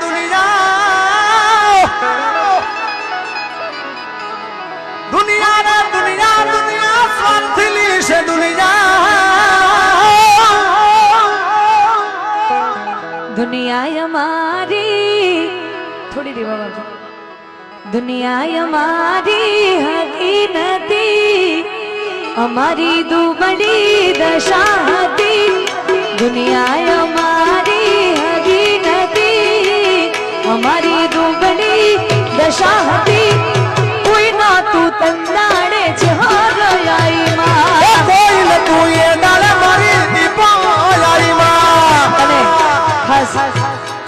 દુનિયા દુનિયા રે દુનિયા દુનિયા સ્વાર્થલી છે દુનિયા દુનિયા અમારી થોડી દેવા બાજુ દુનિયા અમારી હતી નથી અમારી દુબળી દશા હતી દુનિયા અમારી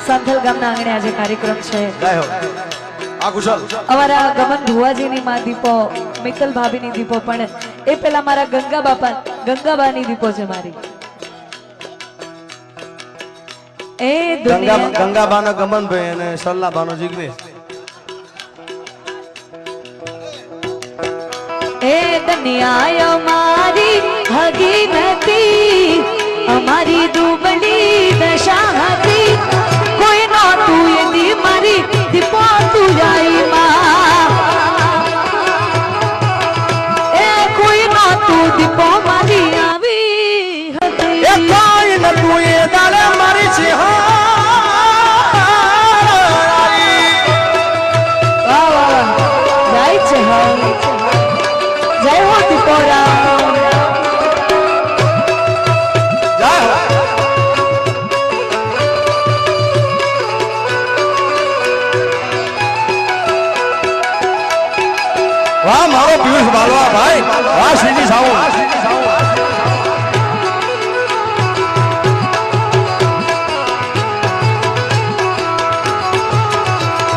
સંથલ ગામના આંગણે આજે કાર્યક્રમ છે. અમારા ગમન ભુવાજીની માં દીપો મિત્તલ ભાભીની દીપો પણ એ પેલા મારા ગંગા બાપા ગંગાબાની દીપો છે મારી. એ દુનિયા ગંગાબાનો ગમનભાઈ અને સરલાબાનો જીગ્નેશ એ દુનિયા અમારી હગી નથી અમારી દુબળી દશા મારી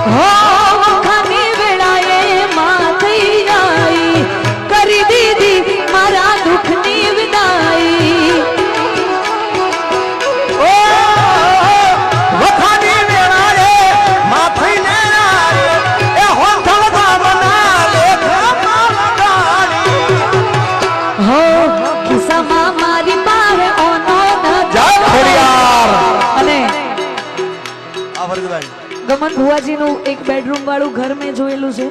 હો ગમન એક બેડરૂમ વાળું ઘર મેં જોયેલું છે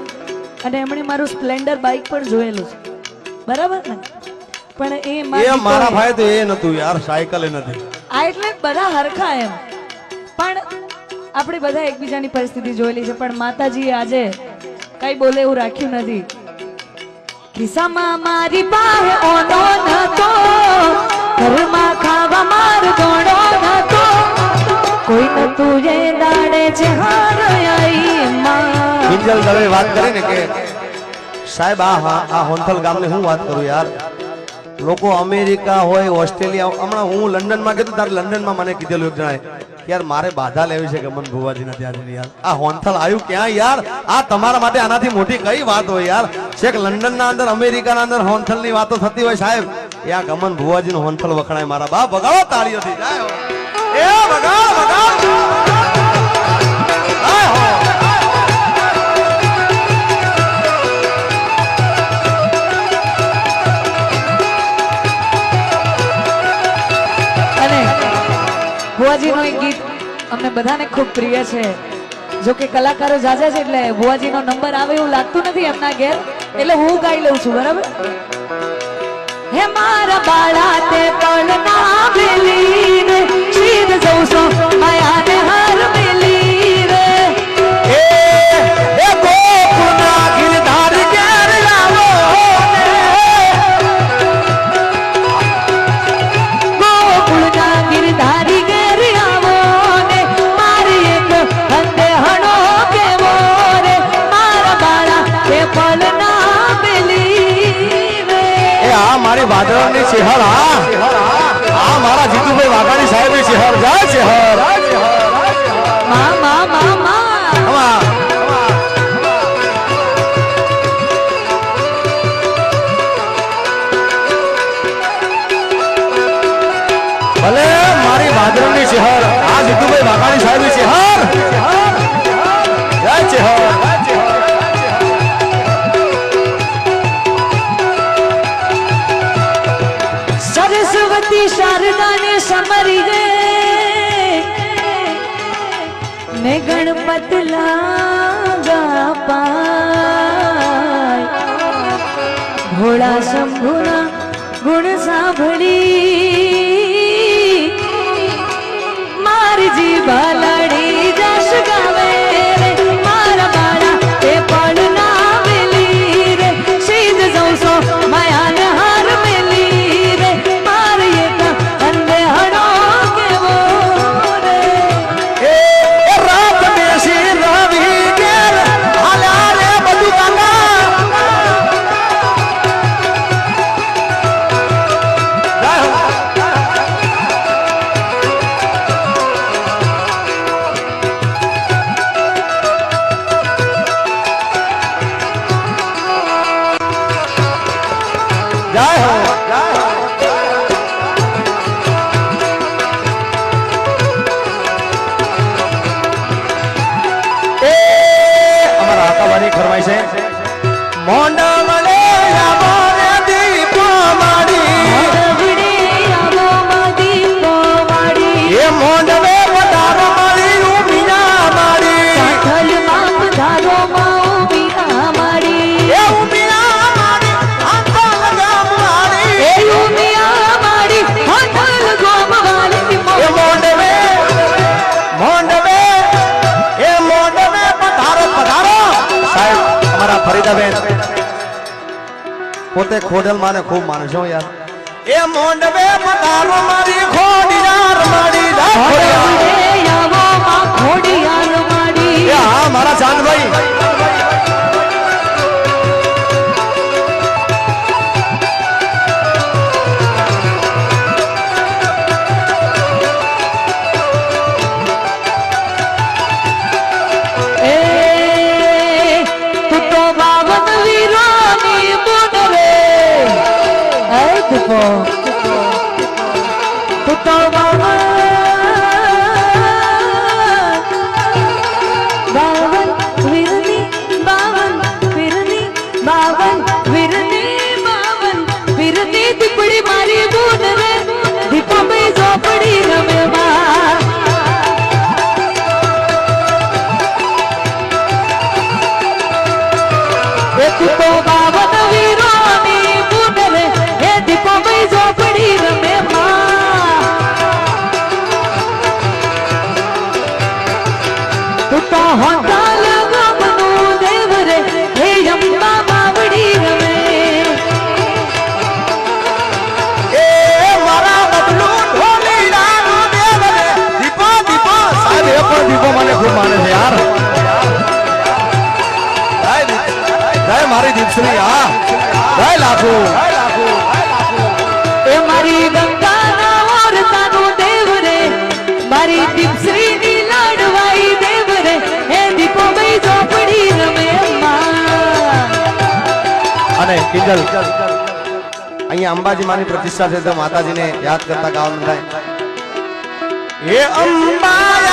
અને એમણે મારું સ્પ્લેન્ડર બાઇક પણ જોયેલું છે. બરાબર ને? પણ એ મારા ભાઈ તો એ નતું યાર સાયકલ નથી. આ એટલે બધા હરખા એમ. પણ આપણે બધા એકબીજાની પરિસ્થિતિ જોયેલી છે પણ માતાજીએ આજે કઈ બોલે એવું રાખ્યું નથી. ખિસ્સામાં મારી પાસે ઓનો નતો ઘરમાં ખાવા માર ગોણો નતો કોઈ નતું તુજે દાડે છે હાર આઈ માં. બિંજલ દવે વાત કરી ને કે સાહેબ, આ હા, આ હોન્થલ ગામની હું વાત કરું યાર? લોકો અમેરિકા હોય, ઓસ્ટ્રેલિયા હમણાં હું લંડનમાં ગયો તો તારે લંડનમાં મને કીધેલું એક જણાએ. યાર, મારે બાધા લેવી છે ગમન ભુવાજીના ત્યાંથી યાર. આ હોન્થલ આવ્યું ક્યાં યાર? આ તમારા માટે આનાથી મોટી કઈ વાત હોય યાર? છેક લંડનના અંદર, અમેરિકાના અંદર હોન્થલની વાતો થતી હોય સાહેબ. એ આ ગમન ભુવાજીનું હોન્થલ વખણાય મારા બા બગાડો તાળીઓથી. જાય એ બગાડ બગાડ. અને એક ગીત અમને બધાને ખૂબ પ્રિય છે. જો કલાકારો જાજા છે એટલે ભુવાજીનો નંબર આવે એવું લાગતું નથી એમના ઘેર. એટલે હું ગાઈ લઉં છું, બરાબર? હે મારા બાળા તે પણ ના મેલી શીર જઉં છું માયાને ગણપત લાગા પાય. ભોળા શંભુના ગુણ સાંભળી. મારજી બાલા ખૂબ માનશો યાર. એ મોંડવે મતારો મારી ખોડિયાર મારી રાખો ખોડિયાર મારી. હા મારા ચાંદભાઈ. Oh. લાખો એ મારી ગંગાના વારસાનો દેવ રે. દેવ રે. હે દીપો અને અહીંયા અંબાજી માની પ્રતિષ્ઠા છે માતાજીને યાદ કરતા ગાવાનું હે અંબા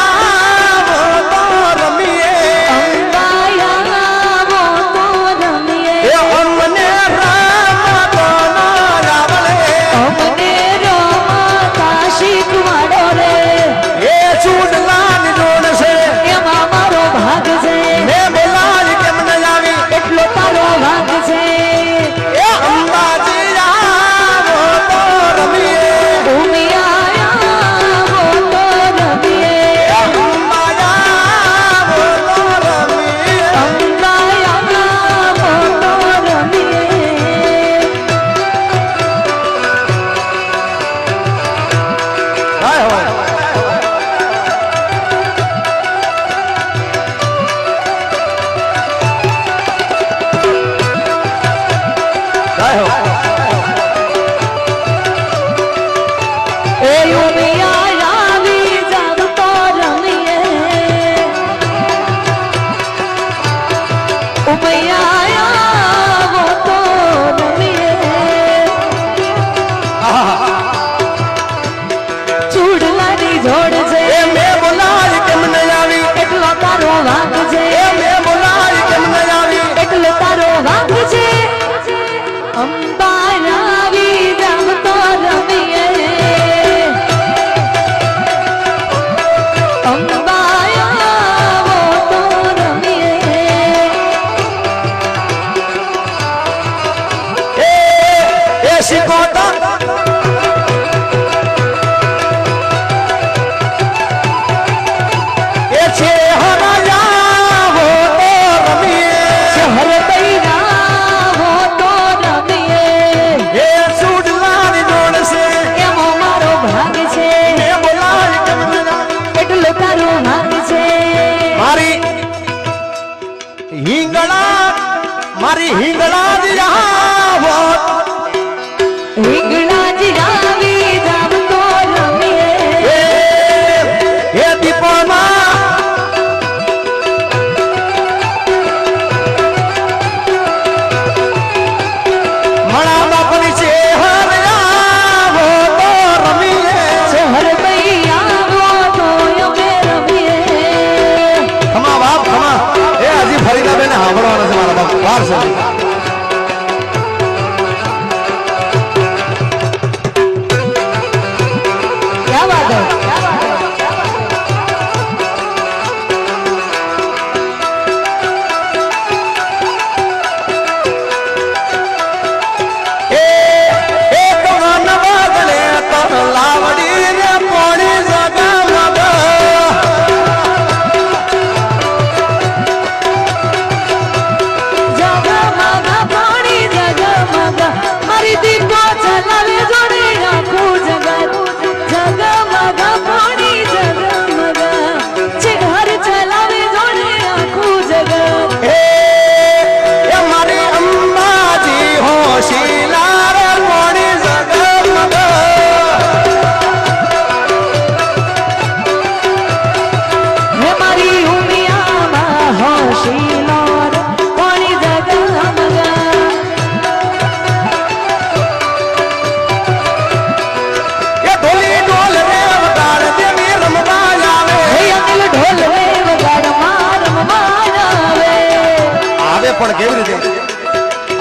પણ કેવી રીતે?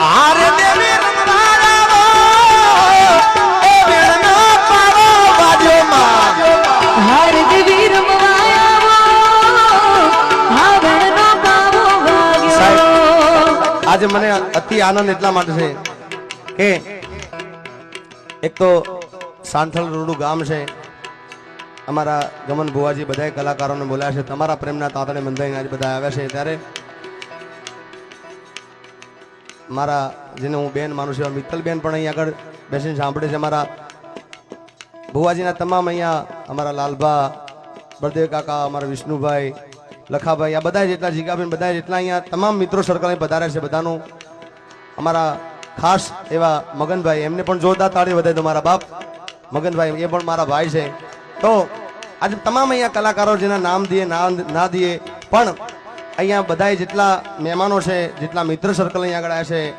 હાર દેવી આજે મને અતિ આનંદ એટલા માટે છે કે એક તો સાંથલ રોડું ગામ છે. અમારા ગમન ભુવાજી બધા કલાકારોને બોલ્યા છે. તમારા પ્રેમના તાતણે બંધાઈને આજે બધા આવ્યા છે. ત્યારે મારા જેને હું બેન માનું છું, મિત્તલબેન પણ અહીં આગળ બેસીને સાંભળે છે. મારા ભુવાજીના તમામ અહીંયા અમારા લાલભા, બળદેવ કાકા, અમારા વિષ્ણુભાઈ, લખાભાઈ, આ બધા જેટલા જીગાબેન બધા જેટલા અહીંયા તમામ મિત્રો સર્કલ અહીં પધાર્યા છે બધાનું. અમારા ખાસ એવા મગનભાઈ, એમને પણ જોરદાર તાળી વધાય તો મારા બાપ. મગનભાઈ, એ પણ મારા ભાઈ છે. તો આજે તમામ અહીંયા કલાકારો જેના નામ દઈએ ના દઈએ પણ અહીંયા બધા જેટલા મહેમાનો છે જેટલા મિત્ર સર્કલ અહીંયા આગળ આવ્યા છે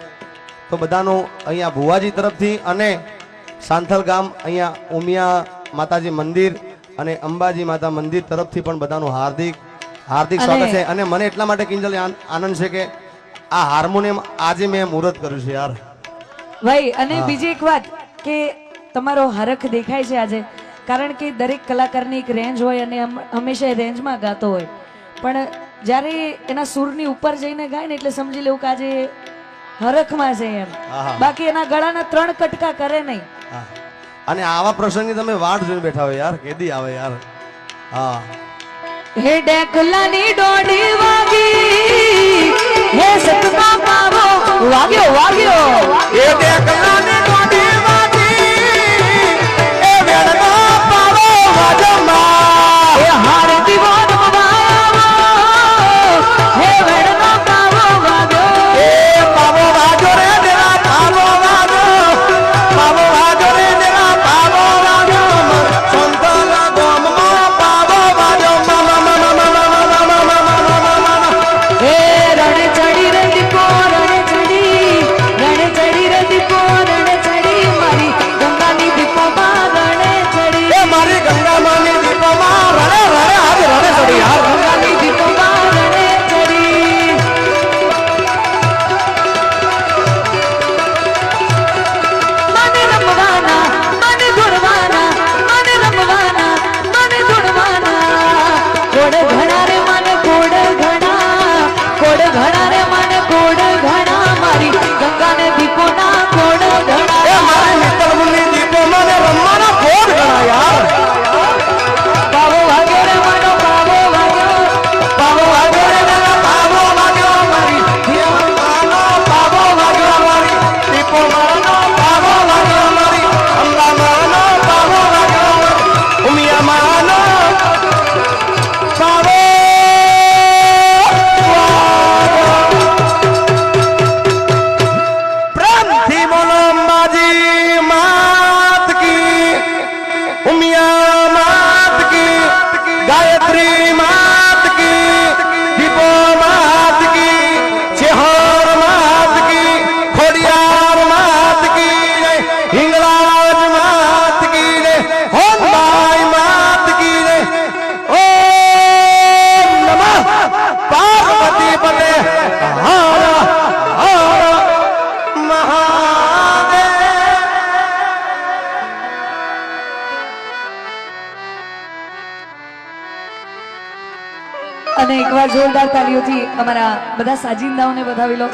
તો બધાનું અહીંયા ભુવાજી તરફથી અને સાંથલ ગામ અહીંયા ઉમિયા માતાજી મંદિર અને અંબાજી માતા મંદિર તરફથી પણ બધાનું હાર્દિક હાર્દિક સ્વાગત છે. અને મને એટલા માટે કિંજલ આનંદ છે કે આ હાર્મોનિયમ આજે મેં મુહૂર્ત કર્યું છે યાર. ભાઈ અને બીજી એક વાત કે તમારો હરખ દેખાય છે આજે. કારણ કે દરેક કલાકારની એક રેન્જ હોય અને હંમેશા એ રેન્જમાં ગાતો હોય. પણ જ્યારે એના સૂરની ઉપર જઈને ગાય ને એટલે સમજી લેવું કે આજે હરખમાં છે એમ. બાકી એના ગળાના ત્રણ કટકા કરે નહીં. અને આવા પ્રસંગની તમે વાટ જોઈને બેઠા હોય યાર કેદી આવે યાર. હા. હે ડેકલાની ડોડી વાગી હે સતમા પાવો વાગ્યો. વાગ્યો. એ દેખલાની જોરદાર તાલીઓથી અમારા બધા સાજિંદાઓને વધાવી લો.